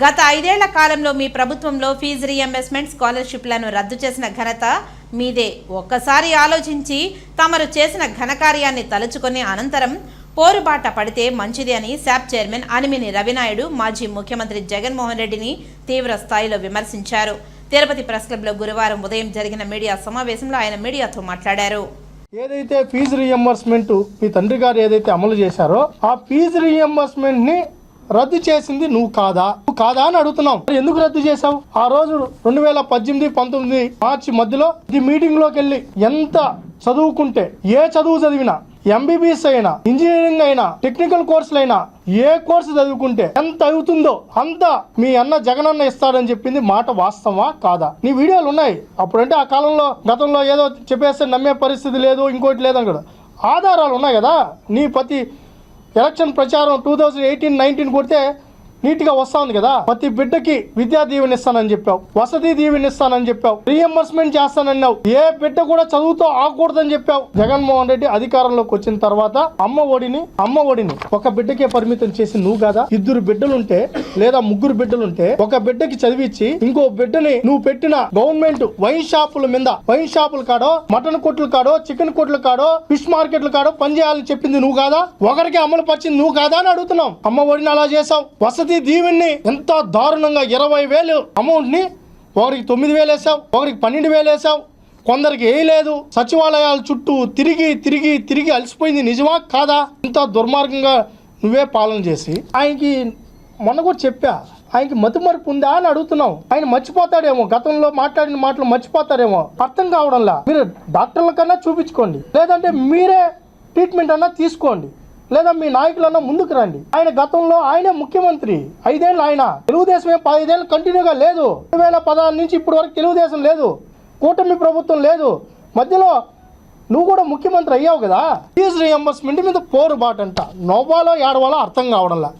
గత ఐదేళ్ళ కాలంలో మీ ప్రభుత్వంలో ఫీజు రీఎంబర్స్మెంట్ స్కాలర్షిప్లను రద్దు చేసిన ఘనత మీదే. ఒక్కసారి ఆలోచించి తమరు చేసిన ఘనకార్యాన్ని తలుచుకుని అనంతరం పోరుబాట పడితే మంచిది అని శాప్ చైర్మన్ అనిమిని రవినాయుడు మాజీ ముఖ్యమంత్రి జగన్మోహన్ రెడ్డిని తీవ్ర స్థాయిలో విమర్శించారు. తిరుపతి ప్రెస్ క్లబ్లో గురువారం ఉదయం జరిగిన మీడియా సమావేశంలో ఆయన మీడియాతో మాట్లాడారు. ఏదైతే ఫీజు రీఎంబర్స్మెంట్ మీ తండ్రి గారు ఏదైతే అమలు చేశారో ఆ ఫీజు రీఎంబర్స్మెంట్ని రద్దు చేసింది నువ్వు కాదా? నువ్వు కాదా అని అడుగుతున్నావు మరి ఎందుకు రద్దు చేశావు? ఆ రోజు రెండు వేల పద్దెనిమిది పంతొమ్మిది మార్చి మధ్యలో ఈ మీటింగ్లోకి వెళ్ళి ఎంత చదువుకుంటే ఏ చదువు చదివినా ఎంబీబీఎస్ అయినా ఇంజనీరింగ్ అయినా టెక్నికల్ కోర్సులు అయినా ఏ కోర్సు చదువుకుంటే ఎంత అవుతుందో అంత మీ అన్న జగనన్న ఇస్తాడని చెప్పింది మాట వాస్తవా కాదా? నీ వీడియోలు ఉన్నాయి. అప్పుడంటే ఆ కాలంలో గతంలో ఏదో చెప్పేస్తే నమ్మే పరిస్థితి లేదు ఇంకోటి లేదని కూడా ఆధారాలు ఉన్నాయి కదా? నీ ప్రతి ఎలక్షన్ ప్రచారం టూ థౌజండ్ ఎయిటీన్ నైన్టీన్ కొడితే నీట్గా వస్తా ఉంది కదా? ప్రతి బిడ్డకి విద్యా దీవెన ఇస్తానని చెప్పావు. వసతి దీవెన ఇస్తానని చెప్పావు. రీఎంబర్స్మెంట్ చేస్తానన్నావు. ఏ బిడ్డ కూడా చదువుతో ఆగకూడదని చెప్పావు. జగన్మోహన్ రెడ్డి అధికారంలోకి వచ్చిన తర్వాత అమ్మ ఒడిని అమ్మ ఒడిని ఒక బిడ్డకే పరిమితం చేసి నువ్వు కదా? ఇద్దరు బిడ్డలుంటే లేదా ముగ్గురు బిడ్డలుంటే ఒక బిడ్డకి చదివించి ఇంకో బిడ్డని నువ్వు పెట్టిన గవర్నమెంట్ వైన్ షాపుల మీద వైన్ షాపుల కాడో మటన్ కొట్లు కాడో చికెన్ కొట్లు కాడో ఫిష్ మార్కెట్లు కాడో పనిచేయాలని చెప్పింది నువ్వు కాదా? ఒకరికి అమలు పరిచింది నువ్వు కాదా అని అడుగుతున్నావు అమ్మ ఒడిని అలా చేసావు వసతి ప్రతి దీవెన్ని ఎంత దారుణంగా ఇరవై వేలు అమౌంట్ని ఒకరికి తొమ్మిది వేలు వేసావు ఒకరికి పన్నెండు వేలు వేసావు కొందరికి వేయలేదు సచివాలయాల చుట్టూ తిరిగి తిరిగి తిరిగి అలసిపోయింది నిజమా కాదా? ఇంత దుర్మార్గంగా నువ్వే పాలన చేసి ఆయనకి మొన్న కూడా చెప్పా ఆయనకి మతిమరుపు ఉందా అని అడుగుతున్నావు. ఆయన మర్చిపోతాడేమో గతంలో మాట్లాడిన మాటలు మర్చిపోతాడేమో. అర్థం కావడంలా? మీరు డాక్టర్ల కన్నా చూపించుకోండి. లేదంటే మీరే ట్రీట్మెంట్ అన్నా తీసుకోండి. లేదా మీ నాయకులన్నా ముందుకు రండి. ఆయన గతంలో ఆయనే ముఖ్యమంత్రి. ఐదేళ్ళు ఆయన. తెలుగుదేశం ఏం పదిహేళ్ళు కంటిన్యూగా లేదు. రెండు వేల పదహారు నుంచి ఇప్పటి వరకు తెలుగుదేశం లేదు. కూటమి ప్రభుత్వం లేదు. మధ్యలో నువ్వు కూడా ముఖ్యమంత్రి అయ్యావు కదా. ఫీజు రియంబర్స్మెంట్ మీద పోరు బాటంట. నోబాలో ఏడవాలో అర్థం కావడంలా.